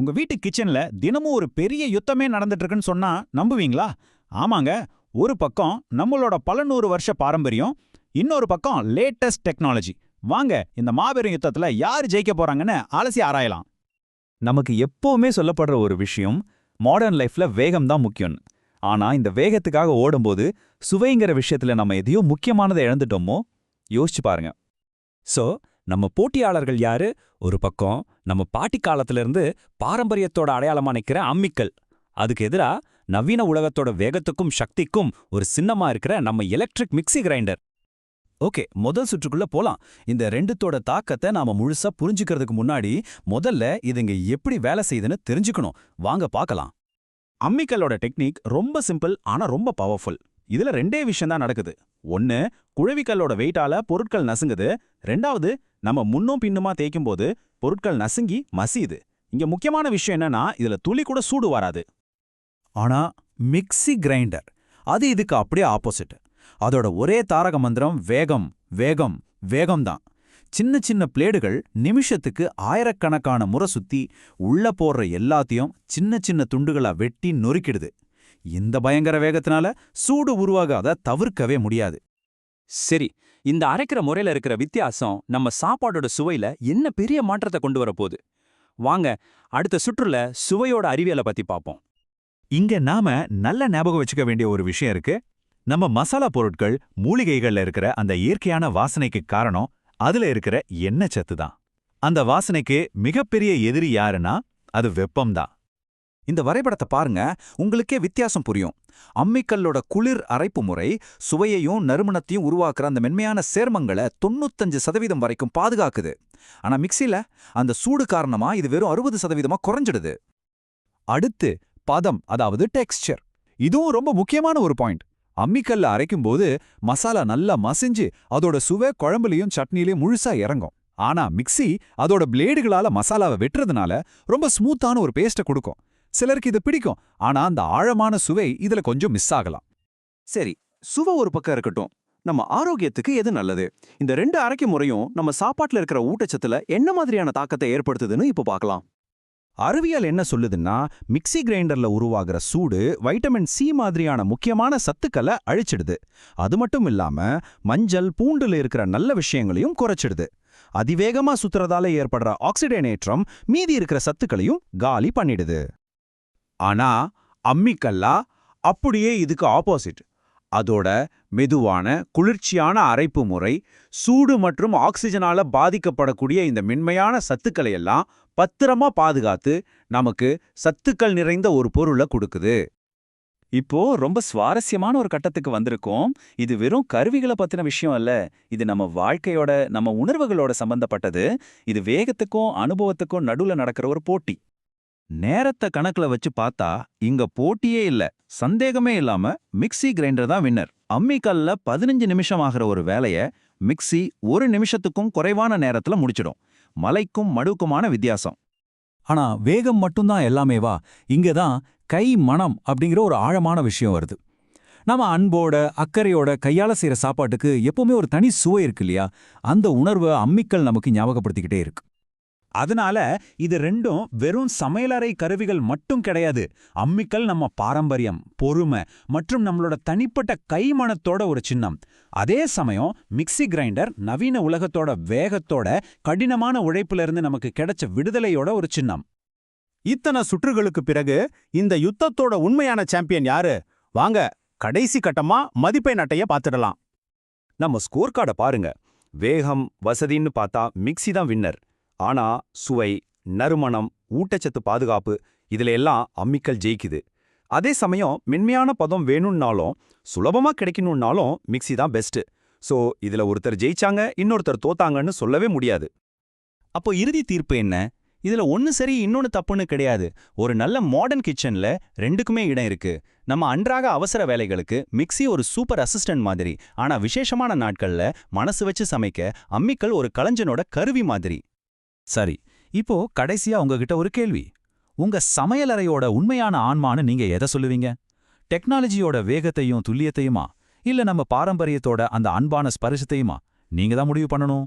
உங்க வீட்டு கிச்சன்ல தினமும் ஒரு பெரிய யுத்தமே நடந்துட்டு இருக்குன்னு சொன்னா நம்புவீங்களா? ஆமாங்க ஒரு பக்கம் நம்மளோட பல நூறு வருஷ பாரம்பரியம் இன்னொரு பக்கம் லேட்டஸ்ட் டெக்னாலஜி வாங்க இந்த மாபெரும் யுத்தத்துல யார் ஜெயிக்க போறாங்கன்னு அலசி ஆராயலாம். நமக்கு எப்பவுமே சொல்லப்படுற ஒரு விஷயம் மாடர்ன் லைஃப்ல வேகம் தான் முக்கியம்னு ஆனா இந்த வேகத்துக்காக ஓடும்போது சுவைங்கிற விஷயத்துல நம்ம எதையோ முக்கியமானதை இழந்துட்டோமோ? யோசிச்சு பாருங்க. சோ நம்ம போட்டியாளர்கள் யாரு? ஒரு பக்கம் நம்ம பாட்டி காலத்துல இருந்து பாரம்பரியத்தோட அடையாளமா நிற்கிற அம்மிக்கல். அதுக்கு எதிரா நவீன உலகத்தோட வேகத்துக்கும் சக்திக்கும் ஒரு சின்னமா இருக்கிற நம்ம எலக்ட்ரிக் மிக்ஸி கிரைண்டர். ஓகே முதல் சுற்றுக்குள்ள போலாம். இந்த ரெண்டுத்தோட தாக்கத்தை நாம முழுசா புரிஞ்சுக்கிறதுக்கு முன்னாடி முதல்ல இதுங்க எப்படி வேலை செய்யுதுன்னு தெரிஞ்சுக்கணும். வாங்க பார்க்கலாம். அம்மிக்கலோட டெக்னிக் ரொம்ப சிம்பிள் ஆனா ரொம்ப பவர்ஃபுல். இதுல ரெண்டே விஷயம் தான் நடக்குது. ஒன்னு குழவிக்கல்லோட வெயிட்டால பொருட்கள் நசுங்குது. ரெண்டாவது நம்ம முன்னும் பின்னுமா தேய்க்கும் போது பொருட்கள் நசுங்கி மசியுது. இங்க முக்கியமான விஷயம் என்னன்னா இதுல துளி கூட சூடு வராது. ஆனா மிக்ஸி கிரைண்டர் அது இதுக்கு அப்படியே ஆப்போசிட் அதோட ஒரே தாரக மந்திரம் வேகம் வேகம் வேகம்தான் சின்ன சின்ன பிளேடுகள் நிமிஷத்துக்கு ஆயிரக்கணக்கான முறை சுத்தி உள்ள போடுற எல்லாத்தையும் சின்ன சின்ன துண்டுகளா வெட்டி நொறுக்கிடுது. இந்த பயங்கர வேகத்தினால சூடு உருவாகாத தவிர்க்கவே முடியாது. சரி இந்த அரைக்கிற முறையில இருக்கிற வித்தியாசம் நம்ம சாப்பாடோட சுவையில என்ன பெரிய மாற்றத்தை கொண்டு வரப்போகுது வாங்க அடுத்த சுற்றுல சுவையோட அறிவியலை பத்தி பார்ப்போம். இங்க நாம நல்ல ஞாபகம் வச்சுக்க வேண்டிய ஒரு விஷயம் இருக்கு. நம்ம மசாலா பொருட்கள் மூலிகைகள்ல இருக்கிற அந்த இயற்கையான வாசனைக்கு காரணம் அதுல இருக்கிற எண்ணெய் சத்து தான். அந்த வாசனைக்கு மிகப்பெரிய எதிரி யாருன்னா அது வெப்பம்தான் இந்த வரைபடத்தை பாருங்க உங்களுக்கே வித்தியாசம் புரியும். அம்மிக்கல்லோட குளிர் அரைப்பு முறை சுவையையும் நறுமணத்தையும் உருவாக்குற அந்த மென்மையான சேர்மங்களை தொண்ணூத்தஞ்சு சதவீதம் வரைக்கும் பாதுகாக்குது. ஆனா மிக்சியில அந்த சூடு காரணமா இது வெறும் அறுபது சதவீதமா குறைஞ்சிடுது. அடுத்து பதம் அதாவது டெக்ஸ்சர். இதுவும் ரொம்ப முக்கியமான ஒரு பாயிண்ட். அம்மிக்கல்ல அரைக்கும் போது மசாலா நல்லா மசிஞ்சு அதோட சுவை குழம்புலயும் சட்னிலையும் முழுசா இறங்கும். ஆனா மிக்ஸி அதோட பிளேடுகளால மசாலாவை வெட்டுறதுனால ரொம்ப ஸ்மூத்தான ஒரு பேஸ்ட்டை கொடுக்கும். சிலருக்கு இது பிடிக்கும். ஆனா அந்த ஆழமான சுவை இதுல கொஞ்சம் மிஸ் ஆகலாம். சரி சுவை ஒரு பக்கம் இருக்கட்டும். நம்ம ஆரோக்கியத்துக்கு எது நல்லது? இந்த ரெண்டு அரைக்க முறையும் நம்ம சாப்பாட்டுல இருக்கிற ஊட்டச்சத்துல என்ன மாதிரியான தாக்கத்தை ஏற்படுத்துதுன்னு இப்போ பார்க்கலாம் அறிவியல் என்ன சொல்லுதுன்னா மிக்ஸி கிரைண்டர்ல உருவாகிற சூடு வைட்டமின் சி மாதிரியான முக்கியமான சத்துக்களை அழிச்சிடுது. அது மட்டும் இல்லாம மஞ்சள் பூண்டுல இருக்கிற நல்ல விஷயங்களையும் குறைச்சிடுது. அதிவேகமா சுத்துறதால ஏற்படுற ஆக்சிடேனேற்றம் மீதி இருக்கிற சத்துக்களையும் காலி பண்ணிடுது. ஆனா அம்மிக்கல்லா அப்படியே இதுக்கு ஆப்போசிட் அதோட மெதுவான குளிர்ச்சியான அரைப்பு முறை சூடு மற்றும் ஆக்சிஜனால பாதிக்கப்படக்கூடிய இந்த மென்மையான சத்துக்களை எல்லாம் பத்திரமா பாதுகாத்து நமக்கு சத்துக்கள் நிறைந்த ஒரு பொருளை கொடுக்குது. இப்போ ரொம்ப சுவாரஸ்யமான ஒரு கட்டத்துக்கு வந்திருக்கோம். இது வெறும் கருவிகளை பத்தின விஷயம் அல்ல. இது நம்ம வாழ்க்கையோட நம்ம உணர்வுகளோட சம்பந்தப்பட்டது. இது வேகத்துக்கும் அனுபவத்துக்கும் நடுவுல நடக்கிற ஒரு போட்டி. நேரத்தை கணக்குல வச்சு பார்த்தா இங்க போட்டியே இல்ல. சந்தேகமே இல்லாம மிக்ஸி கிரைண்டர் தான் வின்னர் அம்மிக்கல்ல பதினஞ்சு நிமிஷம் ஆகிற ஒரு வேலைய மிக்ஸி ஒரு நிமிஷத்துக்கும் குறைவான நேரத்துல முடிச்சிடும். மலைக்கும் மடுக்குமான வித்தியாசம். ஆனா வேகம் மட்டும்தான் எல்லாமேவா இங்க தான் கை மனம் அப்படிங்கிற ஒரு ஆழமான விஷயம் வருது. நாம அன்போட அக்கறையோட கையால செய்யற சாப்பாட்டுக்கு எப்பவுமே ஒரு தனி சுவை இருக்கு இல்லையா? அந்த உணர்வை அம்மிக்கல் நமக்கு ஞாபகப்படுத்திக்கிட்டே இருக்கு. அதனால இது ரெண்டும் வெறும் சமையலறை கருவிகள் மட்டும் கிடையாது. அம்மிக்கல் நம்ம பாரம்பரியம் பொறுமை மற்றும் நம்மளோட தனிப்பட்ட கைமணத்தோட ஒரு சின்னம். அதே சமயம் மிக்ஸி கிரைண்டர் நவீன உலகத்தோட வேகத்தோட கடினமான உழைப்புல இருந்து நமக்கு கிடைச்ச விடுதலையோட ஒரு சின்னம். இத்தனை சுற்றுகளுக்கு பிறகு இந்த யுத்தத்தோட உண்மையான சாம்பியன் யாரு? வாங்க கடைசி கட்டமா மதிப்பெண் அட்டைய பார்த்துடலாம். நம்ம ஸ்கோர் கார்டை பாருங்க. வேகம் வசதின்னு பார்த்தா மிக்ஸி தான் வின்னர். ஆனா சுவை நறுமணம் ஊட்டச்சத்து பாதுகாப்பு இதுல எல்லாம் அம்மிக்கல் ஜெயிக்குது. அதே சமயம் மென்மையான பதம் வேணும்னாலும் சுலபமா கிடைக்கணும்னாலும் மிக்ஸி தான் பெஸ்ட் சோ இதுல ஒருத்தர் ஜெயிச்சாங்க இன்னொருத்தர் தோத்தாங்கன்னு சொல்லவே முடியாது. அப்போ இறுதி தீர்ப்பு என்ன? இதுல ஒன்னு சரி இன்னொன்னு தப்புன்னு கிடையாது. ஒரு நல்ல மாடர்ன் கிச்சன்ல ரெண்டுக்குமே இடம் இருக்கு. நம்ம அன்றாக அவசர வேலைகளுக்கு மிக்ஸி ஒரு சூப்பர் அசிஸ்டன்ட் மாதிரி. ஆனா விசேஷமான நாட்கள்ல மனசு வச்சு சமைக்க அம்மிக்கல் ஒரு கலைஞனோட கருவி மாதிரி. சரி இப்போ கடைசியா உங்ககிட்ட ஒரு கேள்வி. உங்க சமையலறையோட உண்மையான ஆன்மான்னு நீங்க எதை சொல்லுவீங்க? டெக்னாலஜியோட வேகத்தையும் துல்லியத்தையுமா? இல்ல நம்ம பாரம்பரியத்தோட அந்த அன்பான ஸ்பரிசத்தையுமா? நீங்க தான் முடிவு பண்ணணும்.